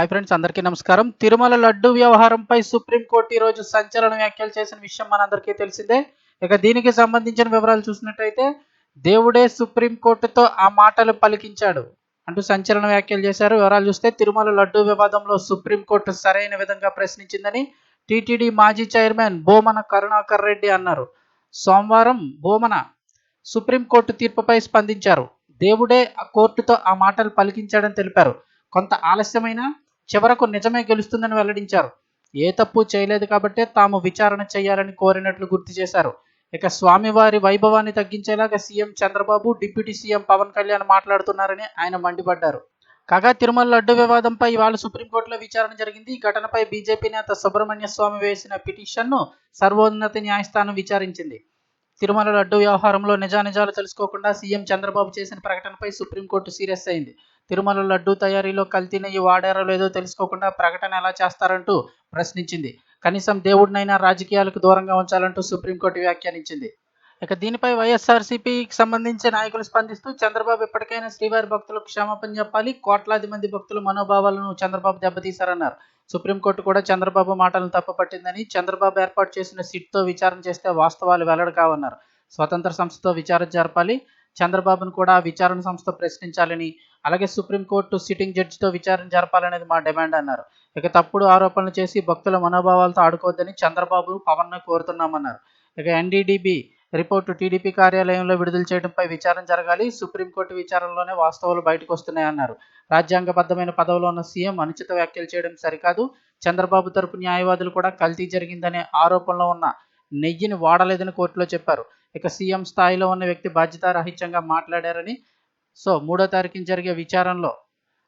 Hi friends అందరికీ నమస్కారం. తిరుమల లడ్డు వ్యవహారంపై సుప్రీంకోర్టు ఈ రోజు సంచలన వ్యాఖ్యలు చేసిన విషయం మనందరికీ తెలిసిందే. ఇక దీనికి సంబంధించిన వివరాలు చూసినట్టయితే దేవుడే సుప్రీంకోర్టుతో ఆ మాటలు పలికించాడు అంటూ సంచలన వ్యాఖ్యలు చేశారు. వివరాలు చూస్తే తిరుమల లడ్డు వివాదంలో సుప్రీంకోర్టు సరైన విధంగా ప్రశ్నించిందని టీటీడీ మాజీ చైర్మన్ బోమన కరుణాకర్ రెడ్డి అన్నారు. సోమవారం బోమన సుప్రీంకోర్టు తీర్పుపై స్పందించారు. దేవుడే ఆ కోర్టుతో ఆ మాటలు పలికించాడని తెలిపారు. కొంత ఆలస్యమైన చివరకు నిజమే గెలుస్తుందని వెల్లడించారు. ఏ తప్పు చేయలేదు కాబట్టే తాము విచారణ చేయాలని కోరినట్లు గుర్తు చేశారు. ఇక స్వామివారి వైభవాన్ని తగ్గించేలాగా CM Chandrababu deputy CM Pawan Kalyan మాట్లాడుతున్నారని ఆయన మండిపడ్డారు. కాగా తిరుమల లడ్డు వివాదంపై ఇవాళ సుప్రీంకోర్టులో విచారణ జరిగింది. ఈ ఘటనపై బీజేపీ నేత సుబ్రహ్మణ్య స్వామి వేసిన పిటిషన్ను సర్వోన్నత న్యాయస్థానం విచారించింది. తిరుమల లడ్డు వ్యవహారంలో నిజానిజాలు తెలుసుకోకుండా సీఎం చంద్రబాబు చేసిన ప్రకటనపై సుప్రీంకోర్టు సీరియస్ అయింది. తిరుమల లడ్డు తయారీలో కల్తీ నెయ్యి వాడారో లేదో తెలుసుకోకుండా ప్రకటన ఎలా చేస్తారంటూ ప్రశ్నించింది. కనీసం దేవుడినైనా రాజకీయాలకు దూరంగా ఉంచాలంటూ సుప్రీంకోర్టు వ్యాఖ్యానించింది. ఇక దీనిపై వైఎస్ఆర్సీపీకి సంబంధించి నాయకులు స్పందిస్తూ చంద్రబాబు ఎప్పటికైనా శ్రీవారి భక్తులకు క్షమాపణ చెప్పాలి కోట్లాది మంది భక్తుల మనోభావాలను చంద్రబాబు దెబ్బతీశారన్నారు. సుప్రీంకోర్టు కూడా చంద్రబాబు మాటలను తప్పుపట్టిందని చంద్రబాబు ఏర్పాటు చేసిన సిట్తో విచారణ చేస్తే వాస్తవాలు వెల్లడి కావన్నారు. స్వతంత్ర సంస్థతో విచారణ జరపాలి చంద్రబాబును కూడా విచారణ సంస్థ ప్రశ్నించాలని అలాగే సుప్రీంకోర్టు సిట్టింగ్ జడ్జితో విచారణ జరపాలనేది మా డిమాండ్ అన్నారు. ఇక తప్పుడు ఆరోపణలు చేసి భక్తుల మనోభావాలతో ఆడుకోవద్దని చంద్రబాబు పవన్ కోరుతున్నామన్నారు. ఇక ఎన్డీడీబీ రిపోర్టు టీడీపీ కార్యాలయంలో విడుదల చేయడంపై విచారణ జరగాలి సుప్రీంకోర్టు విచారణలోనే వాస్తవాలు బయటకు వస్తున్నాయన్నారు రాజ్యాంగబద్ధమైన పదవిలో ఉన్న సీఎం అనుచిత వ్యాఖ్యలు చేయడం సరికాదు. చంద్రబాబు తరపు న్యాయవాదులు కూడా కల్తీ జరిగిందనే ఆరోపణలో ఉన్న నెయ్యిని వాడలేదని కోర్టులో చెప్పారు. ఇక సీఎం స్థాయిలో ఉన్న వ్యక్తి బాధ్యతారహిత్యంగా మాట్లాడారని సో మూడో తారీఖున జరిగే విచారణలో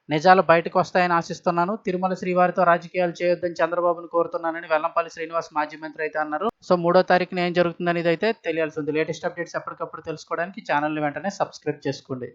నిజాలు బయటకు వస్తాయని ఆశిస్తున్నాను. తిరుమల శ్రీవారితో రాజకీయాలు చేయొద్దని చంద్రబాబును కోరుతున్నానని వెల్లంపల్లి శ్రీనివాస్ మాజీ మంత్రి అయితే అన్నారు. సో మూడో తారీఖున ఏం జరుగుతుందనేది అయితే తెలియాల్సి ఉంది. లేటెస్ట్ అప్డేట్స్ ఎప్పటికప్పుడు తెలుసుకోవడానికి ఛానల్ని వెంటనే సబ్స్క్రైబ్ చేసుకోండి.